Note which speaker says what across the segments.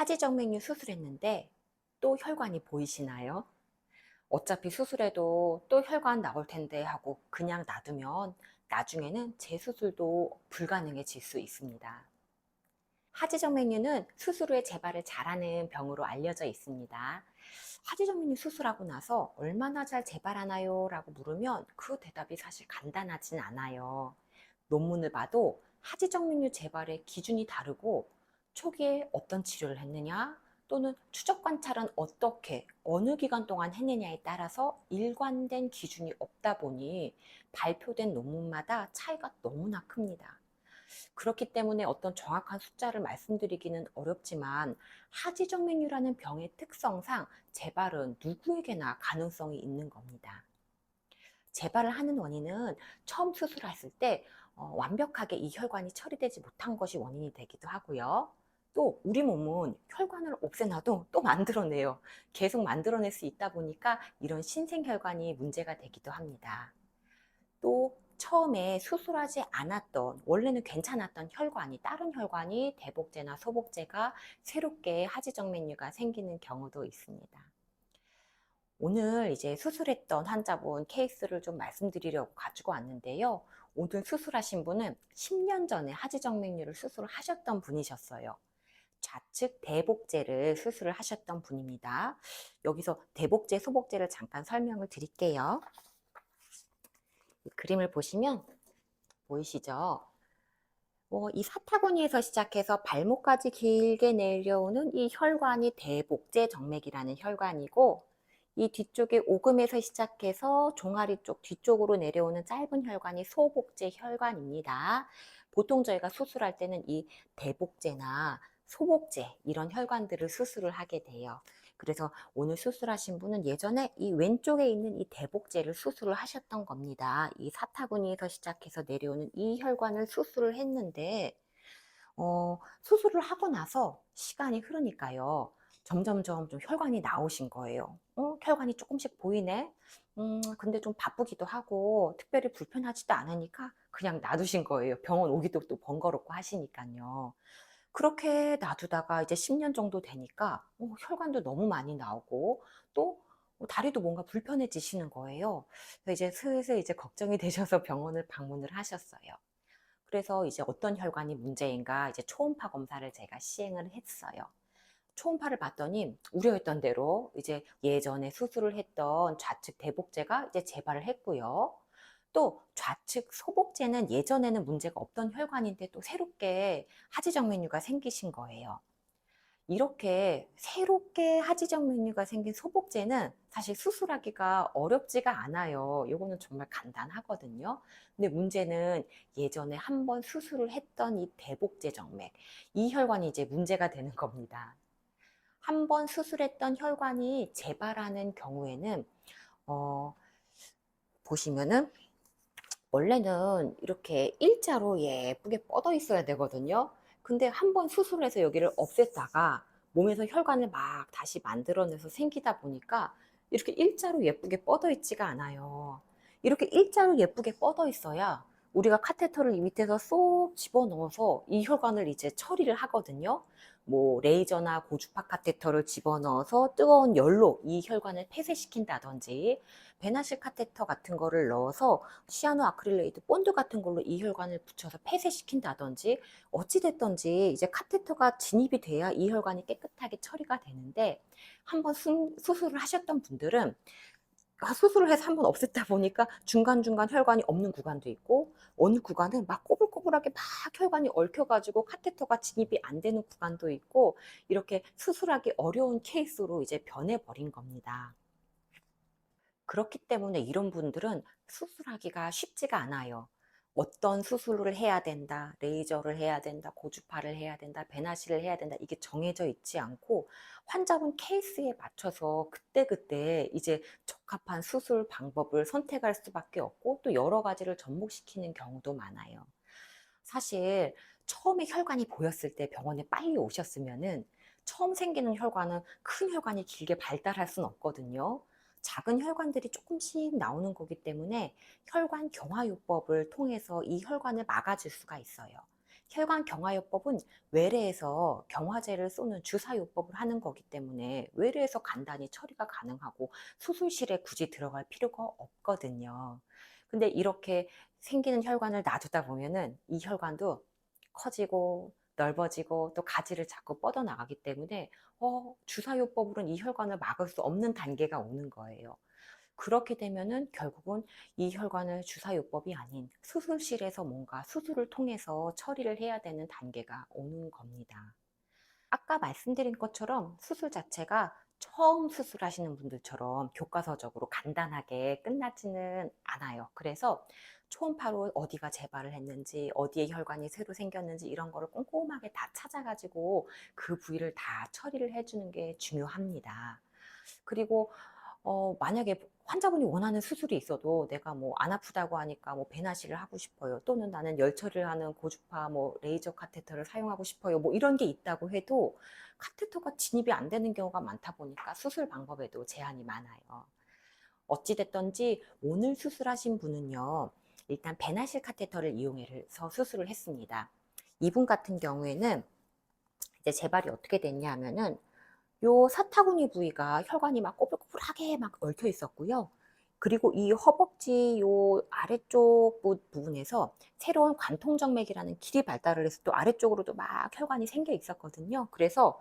Speaker 1: 하지정맥류 수술했는데 또 혈관이 보이시나요? 어차피 수술해도 또 혈관 나올 텐데 하고 그냥 놔두면 나중에는 재수술도 불가능해질 수 있습니다. 하지정맥류는 수술 후에 재발을 잘하는 병으로 알려져 있습니다. 하지정맥류 수술하고 나서 얼마나 잘 재발하나요? 라고 물으면 그 대답이 사실 간단하진 않아요. 논문을 봐도 하지정맥류 재발의 기준이 다르고 초기에 어떤 치료를 했느냐 또는 추적 관찰은 어떻게 어느 기간 동안 했느냐에 따라서 일관된 기준이 없다 보니 발표된 논문마다 차이가 너무나 큽니다. 그렇기 때문에 어떤 정확한 숫자를 말씀드리기는 어렵지만 하지정맥류라는 병의 특성상 재발은 누구에게나 가능성이 있는 겁니다. 재발을 하는 원인은 처음 수술했을 때 어, 완벽하게 이 혈관이 처리되지 못한 것이 원인이 되기도 하고요. 또 우리 몸은 혈관을 없애놔도 또 만들어내요. 계속 만들어낼 수 있다 보니까 이런 신생혈관이 문제가 되기도 합니다. 또 처음에 수술하지 않았던 원래는 괜찮았던 혈관이 다른 혈관이 대복제나 소복제가 새롭게 하지정맥류가 생기는 경우도 있습니다. 오늘 이제 수술했던 환자분 케이스를 좀 말씀드리려고 가지고 왔는데요. 오늘 수술하신 분은 10년 전에 하지정맥류를 수술하셨던 분이셨어요. 좌측 대복제를 수술을 하셨던 분입니다. 여기서 대복제, 소복제를 잠깐 설명을 드릴게요. 이 그림을 보시면 보이시죠? 어, 이 사타구니에서 시작해서 발목까지 길게 내려오는 이 혈관이 대복제 정맥이라는 혈관이고 이 뒤쪽에 오금에서 시작해서 종아리 쪽 뒤쪽으로 내려오는 짧은 혈관이 소복제 혈관입니다. 보통 저희가 수술할 때는 이 대복제나 소복제 이런 혈관들을 수술을 하게 돼요. 그래서 오늘 수술하신 분은 예전에 이 왼쪽에 있는 이 대복제를 수술을 하셨던 겁니다. 이 사타구니에서 시작해서 내려오는 이 혈관을 수술을 했는데 어, 수술을 하고 나서 시간이 흐르니까요. 점점점 좀 혈관이 나오신 거예요. 어, 혈관이 조금씩 보이네. 음, 근데 좀 바쁘기도 하고 특별히 불편하지도 않으니까 그냥 놔두신 거예요. 병원 오기도 또 번거롭고 하시니까요. 그렇게 놔두다가 이제 10년 정도 되니까 어, 혈관도 너무 많이 나오고 또 어, 다리도 뭔가 불편해지시는 거예요. 그래서 이제 슬슬 이제 걱정이 되셔서 병원을 방문을 하셨어요. 그래서 이제 어떤 혈관이 문제인가 이제 초음파 검사를 제가 시행을 했어요. 초음파를 봤더니 우려했던 대로 이제 예전에 수술을 했던 좌측 대복제가 이제 재발을 했고요. 또 좌측 소복제는 예전에는 문제가 없던 혈관인데 또 새롭게 하지정맥류가 생기신 거예요. 이렇게 새롭게 하지정맥류가 생긴 소복제는 사실 수술하기가 어렵지가 않아요. 이거는 정말 간단하거든요. 근데 문제는 예전에 한 번 수술을 했던 이 대복제 정맥, 이 혈관이 이제 문제가 되는 겁니다. 한 번 수술했던 혈관이 재발하는 경우에는 어, 보시면은 원래는 이렇게 일자로 예쁘게 뻗어 있어야 되거든요. 근데 한번 수술해서 여기를 없앴다가 몸에서 혈관을 막 다시 만들어내서 생기다 보니까 이렇게 일자로 예쁘게 뻗어 있지가 않아요. 이렇게 일자로 예쁘게 뻗어 있어야 우리가 카테터를 이 밑에서 쏙 집어넣어서 이 혈관을 이제 처리를 하거든요. 뭐 레이저나 고주파 카테터를 집어넣어서 뜨거운 열로 이 혈관을 폐쇄시킨다든지 베나실 카테터 같은 거를 넣어서 시아노 아크릴레이트 본드 같은 걸로 이 혈관을 붙여서 폐쇄시킨다든지 어찌됐든지 이제 카테터가 진입이 돼야 이 혈관이 깨끗하게 처리가 되는데 한번 수술을 하셨던 분들은 아, 수술을 해서 한 번 없앴다 보니까 중간중간 혈관이 없는 구간도 있고 어느 구간은 막 꼬불꼬불하게 막 혈관이 얽혀가지고 카테터가 진입이 안 되는 구간도 있고 이렇게 수술하기 어려운 케이스로 이제 변해버린 겁니다. 그렇기 때문에 이런 분들은 수술하기가 쉽지가 않아요. 어떤 수술을 해야 된다, 레이저를 해야 된다, 고주파를 해야 된다, 배나시를 해야 된다, 이게 정해져 있지 않고 환자분 케이스에 맞춰서 그때그때 이제 적합한 수술 방법을 선택할 수밖에 없고 또 여러 가지를 접목시키는 경우도 많아요. 사실 처음에 혈관이 보였을 때 병원에 빨리 오셨으면은 처음 생기는 혈관은 큰 혈관이 길게 발달할 수는 없거든요. 작은 혈관들이 조금씩 나오는 거기 때문에 혈관 경화요법을 통해서 이 혈관을 막아줄 수가 있어요. 혈관 경화요법은 외래에서 경화제를 쏘는 주사요법을 하는 거기 때문에 외래에서 간단히 처리가 가능하고 수술실에 굳이 들어갈 필요가 없거든요. 근데 이렇게 생기는 혈관을 놔두다 보면은 이 혈관도 커지고 넓어지고 또 가지를 자꾸 뻗어나가기 때문에 어, 주사요법으로는 이 혈관을 막을 수 없는 단계가 오는 거예요. 그렇게 되면은 결국은 이 혈관을 주사요법이 아닌 수술실에서 뭔가 수술을 통해서 처리를 해야 되는 단계가 오는 겁니다. 아까 말씀드린 것처럼 수술 자체가 처음 수술하시는 분들처럼 교과서적으로 간단하게 끝나지는 않아요. 그래서 초음파로 어디가 재발을 했는지, 어디에 혈관이 새로 생겼는지 이런 거를 꼼꼼하게 다 찾아가지고 그 부위를 다 처리를 해주는 게 중요합니다. 그리고 어, 만약에 환자분이 원하는 수술이 있어도 내가 뭐 안 아프다고 하니까 뭐 배나시를 하고 싶어요. 또는 나는 열처리를 하는 고주파 뭐 레이저 카테터를 사용하고 싶어요. 뭐 이런 게 있다고 해도 카테터가 진입이 안 되는 경우가 많다 보니까 수술 방법에도 제한이 많아요. 어찌됐던지 오늘 수술하신 분은요. 일단 배나실 카테터를 이용해서 수술을 했습니다. 이분 같은 경우에는 이제 재발이 어떻게 됐냐 하면은 요 사타구니 부위가 혈관이 막 꼬불꼬불하게 막 얽혀 있었고요. 그리고 이 허벅지 요 아래쪽 부- 부분에서 새로운 관통정맥이라는 길이 발달을 해서 또 아래쪽으로도 막 혈관이 생겨 있었거든요. 그래서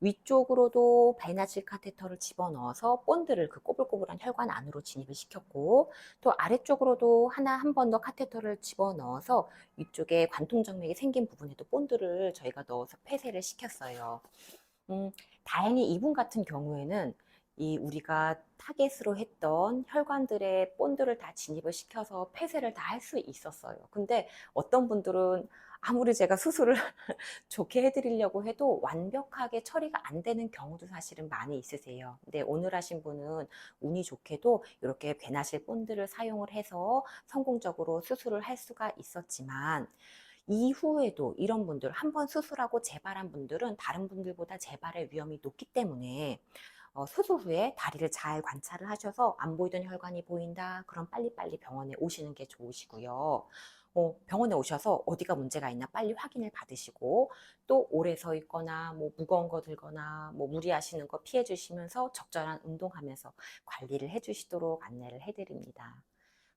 Speaker 1: 위쪽으로도 베나질 카테터를 집어넣어서 본드를 그 꼬불꼬불한 혈관 안으로 진입을 시켰고 또 아래쪽으로도 하나 한 번 더 카테터를 집어넣어서 위쪽에 관통정맥이 생긴 부분에도 본드를 저희가 넣어서 폐쇄를 시켰어요. 음, 다행히 이분 같은 경우에는 이 우리가 타겟으로 했던 혈관들의 본드를 다 진입을 시켜서 폐쇄를 다 할 수 있었어요. 근데 어떤 분들은 아무리 제가 수술을 좋게 해드리려고 해도 완벽하게 처리가 안 되는 경우도 사실은 많이 있으세요. 근데 오늘 하신 분은 운이 좋게도 이렇게 배나실 본드를 사용을 해서 성공적으로 수술을 할 수가 있었지만 이후에도 이런 분들 한 번 수술하고 재발한 분들은 다른 분들보다 재발의 위험이 높기 때문에 어, 수술 후에 다리를 잘 관찰을 하셔서 안 보이던 혈관이 보인다. 그럼 빨리빨리 병원에 오시는 게 좋으시고요. 어, 병원에 오셔서 어디가 문제가 있나 빨리 확인을 받으시고 또 오래 서 있거나 뭐 무거운 거 들거나 뭐 무리하시는 거 피해 주시면서 적절한 운동하면서 관리를 해 주시도록 안내를 해 드립니다.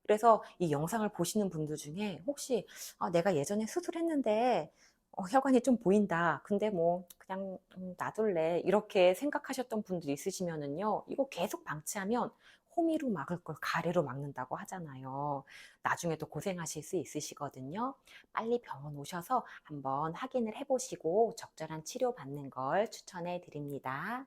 Speaker 1: 그래서 이 영상을 보시는 분들 중에 혹시 아, 내가 예전에 수술했는데 어, 혈관이 좀 보인다. 근데 뭐 그냥 음, 놔둘래. 이렇게 생각하셨던 분들이 있으시면은요. 이거 계속 방치하면 호미로 막을 걸 가래로 막는다고 하잖아요. 나중에 또 고생하실 수 있으시거든요. 빨리 병원 오셔서 한번 확인을 해보시고 적절한 치료 받는 걸 추천해 드립니다.